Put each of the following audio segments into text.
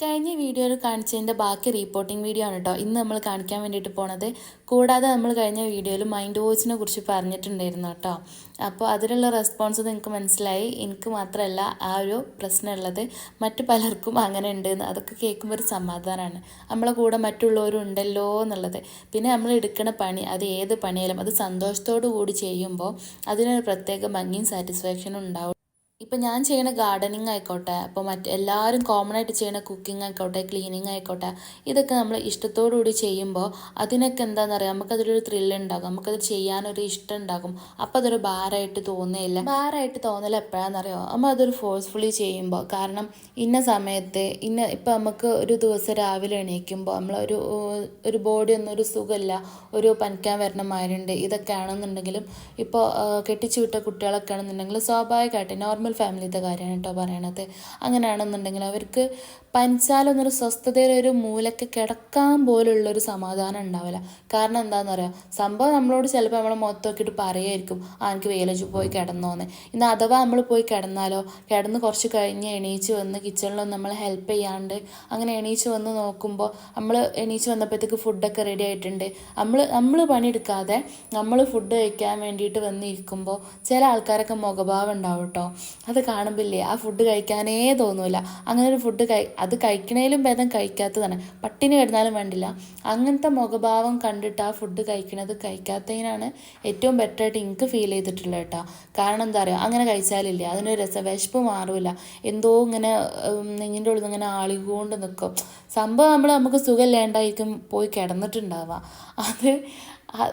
കഴിഞ്ഞ വീഡിയോയിൽ കാണിച്ചതിന്റെ ബാക്കി റിപ്പോർട്ടിംഗ് വീഡിയോ ആണ് കേട്ടോ ഇന്ന് നമ്മൾ കാണിക്കാൻ വേണ്ടിയിട്ട് പോണത് കൂടാതെ നമ്മൾ കഴിഞ്ഞ വീഡിയോയിൽ മൈൻഡ് വോച്ചിനെ കുറിച്ച് പറഞ്ഞിട്ടുണ്ടായിരുന്നു കേട്ടോ അപ്പോൾ അതിലുള്ള റെസ്പോൺസ് നിങ്ങൾക്ക് മനസ്സിലായി. എനിക്ക് മാത്രമല്ല ആ ഒരു പ്രശ്നമുള്ളത് മറ്റു പലർക്കും അങ്ങനെ ഉണ്ടെന്ന് അതൊക്കെ കേൾക്കുമ്പോൾ ഒരു സമാധാനമാണ് നമ്മളെ കൂടെ മറ്റുള്ളവരും ഉണ്ടല്ലോ എന്നുള്ളത്. പിന്നെ നമ്മൾ എടുക്കുന്ന പണി അത് ഏത് പണിയാലും അത് സന്തോഷത്തോടു കൂടി ചെയ്യുമ്പോൾ അതിനൊരു പ്രത്യേക ഭംഗിയും സാറ്റിസ്ഫാക്ഷനും ഉണ്ടാവും. ഇപ്പം ഞാൻ ചെയ്യണ ഗാർഡനിങ് ആയിക്കോട്ടെ അപ്പോൾ മറ്റ് എല്ലാവരും കോമൺ ആയിട്ട് ചെയ്യണ കുക്കിംഗ് ആയിക്കോട്ടെ ക്ലീനിങ് ആയിക്കോട്ടെ ഇതൊക്കെ നമ്മൾ ഇഷ്ടത്തോടു കൂടി ചെയ്യുമ്പോൾ അതിനൊക്കെ എന്താണെന്ന് അറിയാം നമുക്കതിലൊരു ത്രില്ല് ഉണ്ടാകും നമുക്കത് ചെയ്യാനൊരു ഇഷ്ടം ഉണ്ടാകും അപ്പോൾ അതൊരു ഭാരമായിട്ട് തോന്നുകയില്ല. ഭാരമായിട്ട് തോന്നൽ എപ്പോഴാണെന്നറിയോ നമ്മൾ അതൊരു ഫോഴ്സ്ഫുള്ളി ചെയ്യുമ്പോൾ കാരണം ഇന്ന സമയത്ത് ഇന്ന ഇപ്പം നമുക്ക് ഒരു ദിവസം രാവിലെ എണീക്കുമ്പോൾ നമ്മളൊരു ഒരു ബോഡി ഒന്നും ഒരു സുഖമില്ല ഒരു പനിക്കാൻ വരണ മാരുണ്ട് ഇതൊക്കെ ആണെന്നുണ്ടെങ്കിലും ഇപ്പോൾ കെട്ടിച്ചു വിട്ട കുട്ടികളൊക്കെ ആണെന്നുണ്ടെങ്കിൽ സ്വാഭാവികമായിട്ട് നോർമൽ ഫാമിലിത്തെ കാര്യമാണ് കേട്ടോ പറയണത്. അങ്ങനെയാണെന്നുണ്ടെങ്കിൽ അവർക്ക് പനിച്ചാലൊന്നൊരു സ്വസ്ഥതയിലൊരു മൂലക്ക് കിടക്കാൻ പോലുള്ളൊരു സമാധാനം ഉണ്ടാവില്ല. കാരണം എന്താണെന്ന് പറയാം സംഭവം നമ്മളോട് ചിലപ്പോൾ നമ്മളെ മുഖത്ത് നോക്കിയിട്ട് പറയുമായിരിക്കും ആ എനിക്ക് വെയിലച്ച് പോയി കിടന്നോന്ന്. ഇന്ന് അഥവാ നമ്മൾ പോയി കിടന്നാലോ കിടന്ന് കുറച്ച് കഴിഞ്ഞ് എണീച്ച് വന്ന് കിച്ചണിലൊന്നും നമ്മൾ ഹെൽപ്പ് ചെയ്യാണ്ട് അങ്ങനെ എണീച്ച് വന്ന് നോക്കുമ്പോൾ നമ്മൾ എണീച്ച് വന്നപ്പോഴത്തേക്ക് ഫുഡൊക്കെ റെഡി ആയിട്ടുണ്ട്. നമ്മൾ നമ്മൾ പണിയെടുക്കാതെ നമ്മൾ ഫുഡ് കഴിക്കാൻ വേണ്ടിയിട്ട് വന്നിരിക്കുമ്പോൾ ചില ആൾക്കാരൊക്കെ മുഖഭാവം ഉണ്ടാവും കേട്ടോ. അത് കാണുമ്പില്ലേ? ആ ഫുഡ് കഴിക്കാനേ തോന്നൂല. അങ്ങനെ ഒരു ഫുഡ് കഴി അത് കഴിക്കണേലും ഭേദം കഴിക്കാത്തതാണ്. പട്ടിണി കിടന്നാലും വേണ്ടില്ല. അങ്ങനത്തെ മുഖഭാവം കണ്ടിട്ട് ആ ഫുഡ് കഴിക്കണത് കഴിക്കാത്തതിനാണ് ഏറ്റവും ബെറ്റർ ആയിട്ട് എനിക്ക് ഫീൽ ചെയ്തിട്ടുള്ളത് കേട്ടോ. കാരണം എന്താ പറയുക അങ്ങനെ കഴിച്ചാലില്ലേ? അതിനൊരു രസം വിശപ്പ് മാറില്ല എന്തോ ഇങ്ങനെ നെഞ്ഞിന്റെ ഉള്ളിൽ ഇങ്ങനെ ആളികൊണ്ട് നിൽക്കും സംഭവം നമ്മൾ നമുക്ക് സുഖമില്ലാണ്ടായിരിക്കും പോയി കിടന്നിട്ടുണ്ടാവുക. അത്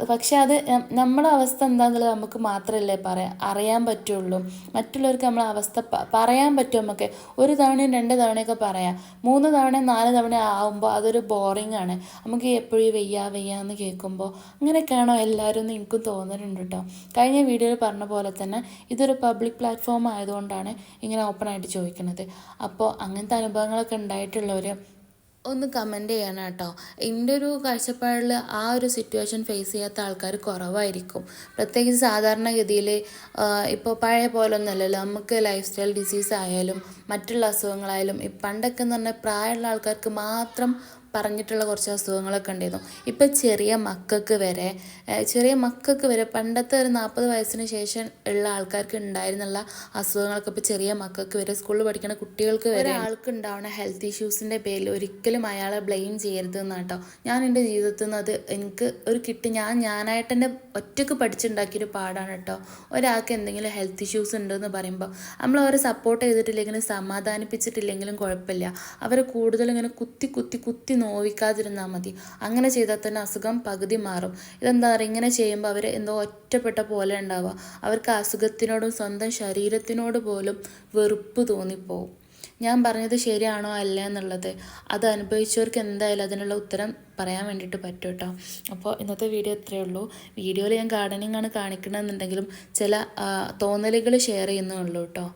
പക്ഷെ അത് നമ്മുടെ അവസ്ഥ എന്താണെന്നുള്ളത് നമുക്ക് മാത്രമല്ലേ പറയാം അറിയാൻ പറ്റുള്ളൂ. മറ്റുള്ളവർക്ക് നമ്മളെ അവസ്ഥ പറയാൻ പറ്റും നമുക്ക്. ഒരു തവണയും രണ്ട് തവണയൊക്കെ പറയാം. മൂന്ന് തവണ നാല് തവണ ആകുമ്പോൾ അതൊരു ബോറിംഗ് ആണ്. നമുക്ക് എപ്പോഴും വെയ്യാ വെയ്യ എന്ന് കേൾക്കുമ്പോൾ അങ്ങനെയൊക്കെയാണോ എല്ലാവരും എന്ന് എനിക്കും തോന്നുന്നുണ്ട് കേട്ടോ. കഴിഞ്ഞ വീഡിയോയിൽ പറഞ്ഞ പോലെ തന്നെ ഇതൊരു പബ്ലിക് പ്ലാറ്റ്ഫോം ആയതുകൊണ്ടാണ് ഇങ്ങനെ ഓപ്പൺ ആയിട്ട് ചോദിക്കുന്നത് അപ്പോൾ അങ്ങനത്തെ അനുഭവങ്ങളൊക്കെ ഉണ്ടായിട്ടുള്ളവർ ഒന്ന് കമന്റ് ചെയ്യണം കേട്ടോ. എന്റെ ഒരു കാഴ്ചപ്പാടിൽ ആ ഒരു സിറ്റുവേഷൻ ഫേസ് ചെയ്യാത്ത ആൾക്കാർ കുറവായിരിക്കും. പ്രത്യേകിച്ച് സാധാരണഗതിയിൽ ഇപ്പോൾ പഴയ പോലൊന്നുമല്ലല്ലോ. നമുക്ക് ലൈഫ് സ്റ്റൈൽ ഡിസീസ് ആയാലും മറ്റുള്ള അസുഖങ്ങളായാലും പണ്ടൊക്കെ എന്ന് പറഞ്ഞാൽ പ്രായമുള്ള ആൾക്കാർക്ക് മാത്രം പറഞ്ഞിട്ടുള്ള കുറച്ച് അസുഖങ്ങളൊക്കെ ഉണ്ടായിരുന്നു. ഇപ്പം ചെറിയ മക്കൾക്ക് വരെ ചെറിയ മക്കൾക്ക് വരെ പണ്ടത്തെ ഒരു നാൽപ്പത് വയസ്സിന് ശേഷം ഉള്ള ആൾക്കാർക്ക് ഉണ്ടായിരുന്നുള്ള അസുഖങ്ങളൊക്കെ ഇപ്പോൾ ചെറിയ മക്കൾക്ക് വരെ സ്കൂളിൽ പഠിക്കുന്ന കുട്ടികൾക്ക് വരെ. ആൾക്ക് ഉണ്ടാവുന്ന ഹെൽത്ത് ഇഷ്യൂസിന്റെ പേരിൽ ഒരിക്കലും അയാളെ ബ്ലെയിം ചെയ്യരുത് എന്നാട്ടോ ഞാൻ എന്റെ ജീവിതത്തിൽ നിന്ന് അത് എനിക്ക് ഒരു കിട്ടി. ഞാൻ ഞാനായിട്ട് തന്നെ ഒറ്റയ്ക്ക് പഠിച്ചുണ്ടാക്കിയൊരു പാടാണ് കേട്ടോ ഒരാൾക്ക് എന്തെങ്കിലും ഹെൽത്ത് ഇഷ്യൂസ് ഉണ്ടെന്ന് പറയുമ്പോൾ നമ്മൾ അവരെ സപ്പോർട്ട് ചെയ്തിട്ടില്ലെങ്കിലും സമാധാനിപ്പിച്ചിട്ടില്ലെങ്കിലും കുഴപ്പമില്ല. അവരെ കൂടുതൽ ഇങ്ങനെ കുത്തി കുത്തി കുത്തി നോവിക്കാതിരുന്നാൽ മതി. അങ്ങനെ ചെയ്താൽ തന്നെ അസുഖം പകുതി മാറും. ഇതെന്താ പറയുക? ഇങ്ങനെ ചെയ്യുമ്പോൾ അവർ എന്തോ ഒറ്റപ്പെട്ട പോലെ ഉണ്ടാവുക. അവർക്ക് അസുഖത്തിനോടും സ്വന്തം ശരീരത്തിനോട് പോലും വെറുപ്പ് തോന്നിപ്പോവും. ഞാൻ പറഞ്ഞത് ശരിയാണോ അല്ല എന്നുള്ളത്. അത് അനുഭവിച്ചവർക്ക് എന്തായാലും അതിനുള്ള ഉത്തരം പറയാൻ വേണ്ടിയിട്ട് പറ്റും കേട്ടോ. അപ്പോൾ ഇന്നത്തെ വീഡിയോ ഇത്രയേ ഉള്ളൂ. വീഡിയോയിൽ ഞാൻ ഗാർഡനിങ് ആണ് കാണിക്കണമെന്നുണ്ടെങ്കിലും ചില തോന്നലുകൾ ഷെയർ ചെയ്യുന്നേ ഉള്ളൂ കേട്ടോ.